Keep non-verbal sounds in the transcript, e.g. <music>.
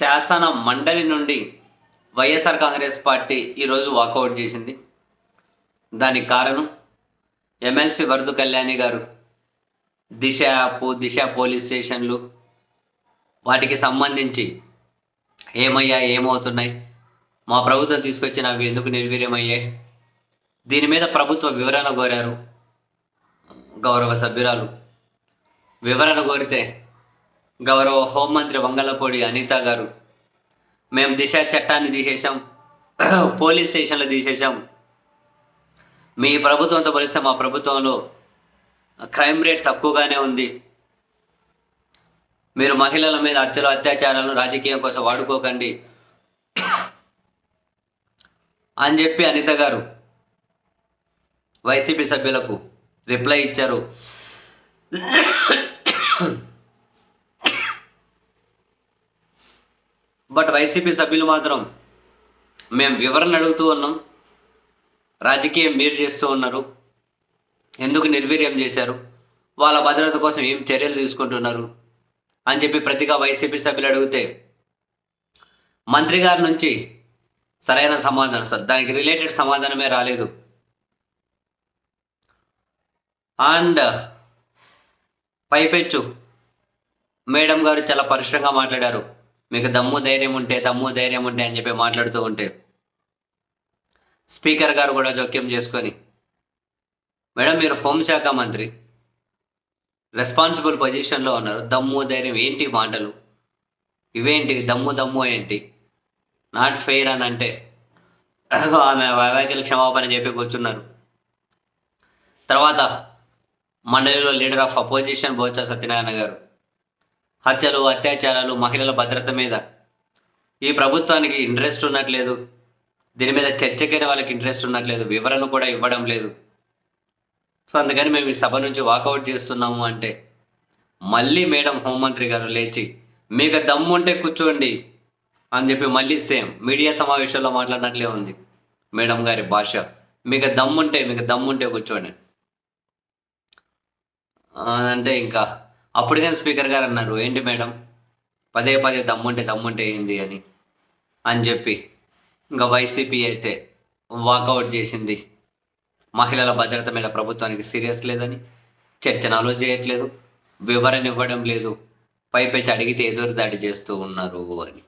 శాసన మండలి నుండి వైఎస్ఆర్ కాంగ్రెస్ పార్టీ ఈరోజు వాకౌట్ చేసింది. దానికి కారణం ఎమ్మెల్సీ వరదు కళ్యాణి గారు దిశ యాప్ దిశ పోలీస్ స్టేషన్లు వాటికి సంబంధించి ఏమయ్యా ఏమవుతున్నాయి? మా ప్రభుత్వం తీసుకొచ్చిన అవి ఎందుకు నిర్వీర్యమయ్యాయి? దీని మీద ప్రభుత్వ వివరణ కోరారు గౌరవ సభ్యురాలు. వివరణ కోరితే గౌరవ హోంమంత్రి వంగలపూడి అనిత గారు. మేము దిశ చట్టాన్ని తీసేసాం <clears throat> పోలీస్ స్టేషన్లు తీసేసాం మీ ప్రభుత్వంతో పోలిస్తే మా ప్రభుత్వంలో క్రైమ్ రేట్ తక్కువగానే ఉంది. మీరు మహిళల మీద హత్యలు అత్యాచారాలను రాజకీయం కోసం వాడుకోకండి. <clears throat> అని చెప్పి అనిత గారు వైసీపీ సభ్యులకు రిప్లై ఇచ్చారు. <clears throat> బట్ వైసీపీ సభ్యులు మాత్రం మేము వివరణ అడుగుతూ ఉన్నాం. రాజకీయం మీరు చేస్తూ ఉన్నారు. ఎందుకు నిర్వీర్యం చేశారు? వాళ్ళ భద్రత కోసం ఏం చర్యలు తీసుకుంటున్నారు? అని చెప్పి ప్రతిగా వైసీపీ సభ్యులు అడిగితే మంత్రి గారి నుంచి సరైన సమాధానం సార్ దానికి రిలేటెడ్ సమాధానమే రాలేదు. అండ్ పైపెచ్చు మేడం గారు చాలా పరుషంగా మాట్లాడారు. మీకు దమ్ము ధైర్యం ఉంటే దమ్ము ధైర్యం ఉంటే అని చెప్పి మాట్లాడుతూ ఉంటే స్పీకర్ గారు కూడా జోక్యం చేసుకొని మేడం మీరు హోంశాఖ మంత్రి రెస్పాన్సిబుల్ పొజిషన్లో ఉన్నారు. దమ్ము ధైర్యం ఏంటి మాటలు? ఇవేంటి? దమ్ము దమ్ము ఏంటి? నాట్ ఫెయిర్ అని అంటే ఆమె వైవాహికలు క్షమాపణ చెప్పి కూర్చున్నారు. తర్వాత మండలిలో leader of opposition Botsa Satyanarayana garu హత్యలు అత్యాచారాలు మహిళల భద్రత మీద. ఈ ప్రభుత్వానికి ఇంట్రెస్ట్ ఉన్నట్లేదు. దీని మీద చర్చకైన వాళ్ళకి ఇంట్రెస్ట్ ఉండట్లేదు వివరణ కూడా ఇవ్వడం లేదు. సో అందుకని మేము ఈ సభ నుంచి వాకౌట్ చేస్తున్నాము అంటే మళ్ళీ మేడం హోంమంత్రి గారు లేచి మీకు దమ్ము ఉంటే కూర్చోండి అని చెప్పి మళ్ళీ సేమ్ మీడియా సమావేశంలో మాట్లాడినట్లే ఉంది మేడం గారి భాష. మీకు దమ్ముంటే మీకు దమ్ముంటే కూర్చోండి. అంటే ఇంకా అప్పుడు కానీ స్పీకర్ గారు అన్నారు ఏంటి మేడం? పదే పదే దమ్ముంటే దమ్ముంటే ఏంది అని. అని చెప్పి ఇంకా వైసీపీ అయితే వాకౌట్ చేసింది. మహిళల భద్రత మీద ప్రభుత్వానికి సీరియస్ లేదని చర్చను అలో చేయట్లేదు వివరణ ఇవ్వడం లేదు పైపెచ్చి అడిగితే ఎదురు దాడి చేస్తూ ఉన్నారు అని.